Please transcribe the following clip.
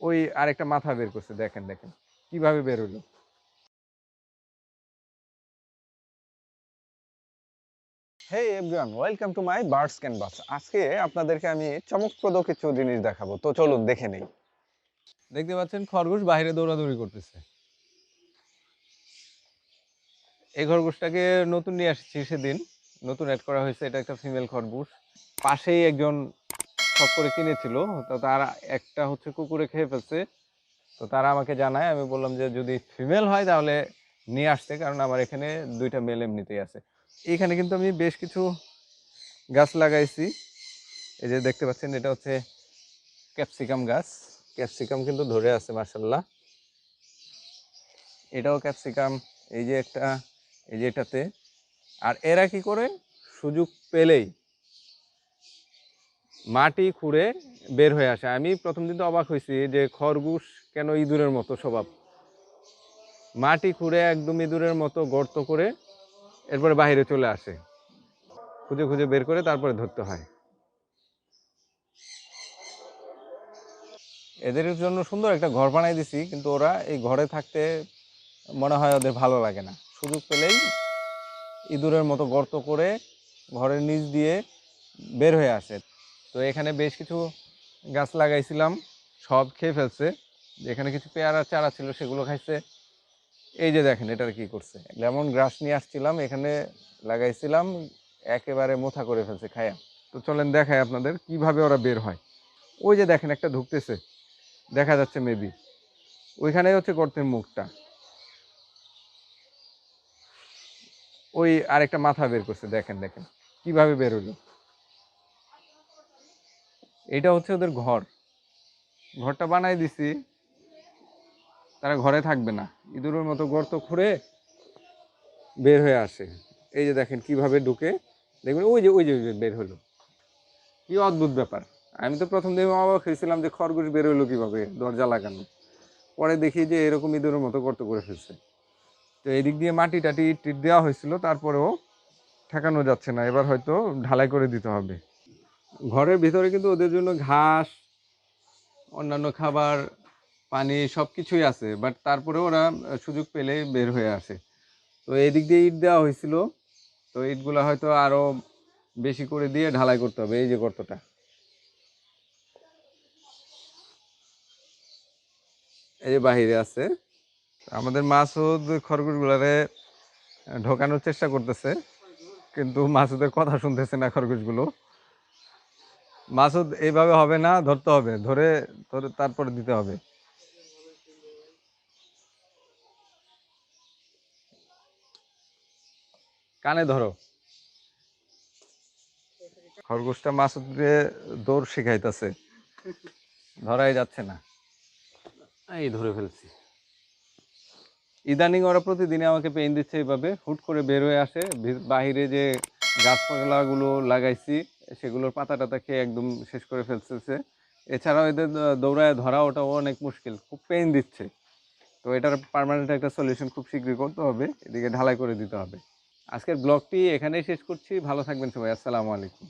ওই আরেকটা মাথা বের করছে দেখেন দেখেন। কীভাবে বের হলো? Hey everyone welcome to my birds canvas আজকে আপনাদেরকে আমি চমকপ্রদ কিছু জিনিস দেখাবো। তো চলুন দেখে নেই। দেখতে পাচ্ছেন খরগোশ বাইরে দৌড়াদৌড়ি করতেছে। এই খরগোশটাকে নতুন নিয়ে আসছি সেদিন। নতুন অ্যাড করা হয়েছে। এটা একটা ফিমেল খরগোশ। পাশেই একজন শখ করে কিনেছিল। তো তারা একটা হচ্ছে কুকুরে খেয়ে ফেলছে। তো তারা আমাকে জানায়, আমি বললাম যে যদি ফিমেল হয় তাহলে নিয়ে আসতে, কারণ আমার এখানে দুইটা মেল এমনিতেই আছে। এখানে কিন্তু আমি বেশ কিছু গাছ লাগাইছি। এই যে দেখতে পাচ্ছেন, এটা হচ্ছে ক্যাপসিকাম গাছ। ক্যাপসিকাম কিন্তু ধরে আছে মার্শাল্লাহ এটাও ক্যাপসিকাম, এই যে একটা, এই যে এটাতে। আর এরা কি করে? সুযোগ পেলেই। মাটি খুঁড়ে বের হয়ে আসে। আমি প্রথম দিন তো অবাক হয়েছি যে খরগোশ কেন ইঁদুরের মতো স্বভাব। মাটি খুঁড়ে একদম ইঁদুরের মতো গর্ত করে এরপরে বাইরে চলে আসে। খুঁজে খুঁজে বের করে তারপরে ধরতে হয়। এদের জন্য সুন্দর একটা ঘর বানাই দিছি, কিন্তু ওরা এই ঘরে থাকতে মনে হয় ওদের ভালো লাগে না। সুযোগ পেলেই ইঁদুরের মতো গর্ত করে ঘরের নিচ দিয়ে বের হয়ে আসে। তো এখানে বেশ কিছু গাছ লাগাইছিলাম, সব খেয়ে ফেলছে। এখানে কিছু পেয়ারা চারা ছিল, সেগুলো খাইছে। এই যে দেখেন, এটার কি করছে? লেমন গ্রাস নিয়ে আসছিলাম, এখানে লাগাইছিলাম, একেবারে মোথা করে ফেলছে খায়া। তো চলেন দেখায় আপনাদের কীভাবে ওরা বের হয়। ওই যে দেখেন, একটা ঢুকতেছে। দেখা যাচ্ছে মেবি ওইখানেই হচ্ছে গর্তের মুখটা। ওই আরেকটা মাথা বের করছে, দেখেন দেখেন। কীভাবে বের হলো? এটা হচ্ছে ওদের ঘর। ঘরটা বানাই দিছি। তারা ঘরে থাকবে না। ইঁদুরের মতো গর্ত খুঁড়ে বের হয়ে আসে। এই যে দেখেন কীভাবে ঢুকে। দেখবেন ওই যে ওই যে বের হলো। কি অদ্ভুত ব্যাপার। আমি তো প্রথম দিন অবাক হয়েছিলাম যে খরগোশ বের হলো কীভাবে, দরজা লাগানো। পরে দেখি যে এরকম ইঁদুরের মতো গর্ত করে ফেলছে। তো এদিক দিয়ে মাটি টাটি টিট দেওয়া হয়েছিল, তারপরেও ঠেকানো যাচ্ছে না। এবার হয়তো ঢালাই করে দিতে হবে। ঘরের ভিতরে কিন্তু ওদের জন্য ঘাস, অন্যান্য খাবার, পানি সব কিছুই আছে বাট তারপরে ওরা সুযোগ পেলে বের হয়ে আসে। তো এদিক দিয়ে ইট দেওয়া হয়েছিল, তো ইটগুলো হয়তো আরও বেশি করে দিয়ে ঢালাই করতে হবে, এই যে গর্তটা। এই বাহিরে আছে, আমাদের মাসুদ খরগোশগুলারে ঢোকানোর চেষ্টা করতেছে, কিন্তু মাসুদের কথা শুনতেছে না খরগোশগুলো। মাসুদ এইভাবে হবে না ধরতে হবে। ধরে ধরে তারপরে দিতে হবে। কানে ধরো। খরগোশটা মাসুদ দিয়ে দৌড় শিখাইতেছে। ধরাই যাচ্ছে না। এই ধরে ফেলছি। ইদানিং ওরা প্রতিদিনে আমাকে পেইন দিচ্ছে এইভাবে হুট করে বের হয়ে আসে। বাহিরে যে গাছপালাগুলো লাগাইছি সেগুলোর পাতা টাতা খেয়ে একদম শেষ করে ফেলতেছে। এছাড়াও এদের দৌড়ায় ধরা ওটাও অনেক মুশকিল, খুব পেন দিচ্ছে। তো এটার পারমানেন্ট একটা সলিউশন খুব শীঘ্রই করতে হবে, এদিকে ঢালাই করে দিতে হবে। আজকের ব্লগটি এখানেই শেষ করছি, ভালো থাকবেন সবাই, আসসালামু আলাইকুম।